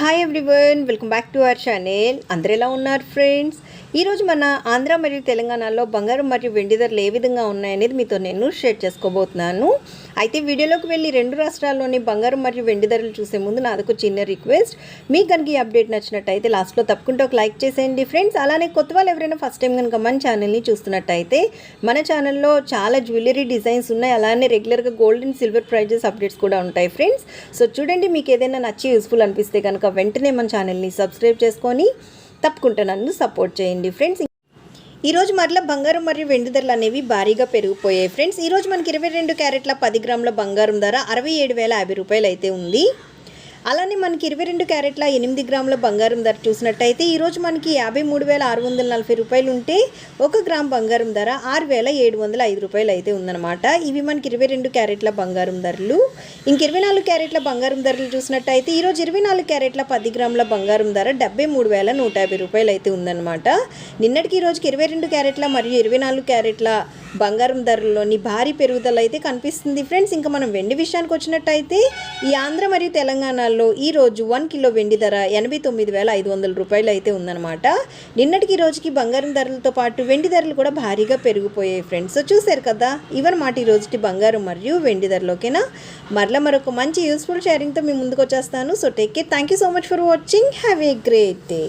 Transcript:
Hi everyone welcome back to our channel అందరు ఎలా ఉన్నారు ఫ్రెండ్స్ ఈరోజు మన ఆంధ్ర మరియు తెలంగాణలో బంగారం మరియు వెండి ధరలు ఏ విధంగా ఉన్నాయనేది మీతో నేను షేర్ చేసుకోబోతున్నాను. అయితే వీడియోలోకి వెళ్ళి రెండు రాష్ట్రాల్లోని బంగారం మరియు వెండి ధరలు చూసే ముందు నాదొక చిన్న రిక్వెస్ట్ మీకు కనుక ఈ అప్డేట్ నచ్చినట్టయితే లాస్ట్లో తప్పకుండా ఒక లైక్ చేసేయండి ఫ్రెండ్స్ అలానే కొత్త వాళ్ళు ఎవరైనా ఫస్ట్ టైం కనుక మన ఛానల్ని చూస్తున్నట్టయితే మన ఛానల్లో చాలా జ్యువెలరీ డిజైన్స్ ఉన్నాయి. అలానే రెగ్యులర్గా gold and silver prices updates కూడా ఉంటాయి ఫ్రెండ్స్ సో చూడండి మీకు ఏదైనా నచ్చి యూస్ఫుల్ అనిపిస్తే కనుక వెంటనే మన ఛానల్ని సబ్స్క్రైబ్ చేసుకొని తప్పకుండా నన్ను సపోర్ట్ చేయండి ఫ్రెండ్స్. ఈరోజు మరలా బంగారం మరియు వెండి ధరలు అనేవి భారీగా పెరిగిపోయాయి. ఫ్రెండ్స్ ఈరోజు మనకి ఇరవై రెండు క్యారెట్ల పది గ్రాముల బంగారం ధర అరవై ఏడు వేల యాభై రూపాయలు అయితే ఉంది. అలానే మనకి ఇరవై రెండు క్యారెట్ల ఎనిమిది గ్రాముల బంగారం ధర చూసినట్టయితే ఈరోజు మనకి యాభై మూడు వేల ఆరు వందల నలభై రూపాయలు ఉంటే ఒక గ్రామ్ బంగారం ధర ఆరు వేల ఏడు వందల ఐదు రూపాయలు అయితే ఉందన్నమాట. ఇవి మనకి ఇరవై రెండు క్యారెట్ల బంగారం ధరలు. ఇంక ఇరవై నాలుగు క్యారెట్ల బంగారం ధరలు చూసినట్టయితే ఈరోజు ఇరవై నాలుగు క్యారెట్ల పది గ్రాముల బంగారం ధర డెబ్బై మూడు వేల నూట యాభై రూపాయలు అయితే ఉందన్నమాట. నిన్నటికి ఈ రోజుకి ఇరవై రెండు క్యారెట్ల మరియు ఇరవై నాలుగు క్యారెట్ల బంగారం ధరల్లోని భారీ పెరుగుదల అయితే కనిపిస్తుంది. ఫ్రెండ్స్ ఇంకా మనం వెండి విషయానికి వచ్చినట్టయితే ఈ ఆంధ్ర మరియు తెలంగాణలో ఈ రోజు వన్ కిలో వెండి ధర ఎనభై తొమ్మిది వేల ఐదు వందల రూపాయలు అయితే ఉందన్నమాట. నిన్నటికి ఈ రోజుకి బంగారం ధరలతో పాటు వెండి ధరలు కూడా భారీగా పెరిగిపోయాయి ఫ్రెండ్స్. చూశారు కదా ఇవన్నమాట ఈ రోజుకి బంగారం మరియు వెండి ధరలు ఓకేనా మరలా మరొక మంచి యూస్ఫుల్ షేరింగ్తో మీ ముందుకు వచ్చేస్తాను. So take care thank you so much for watching have a great day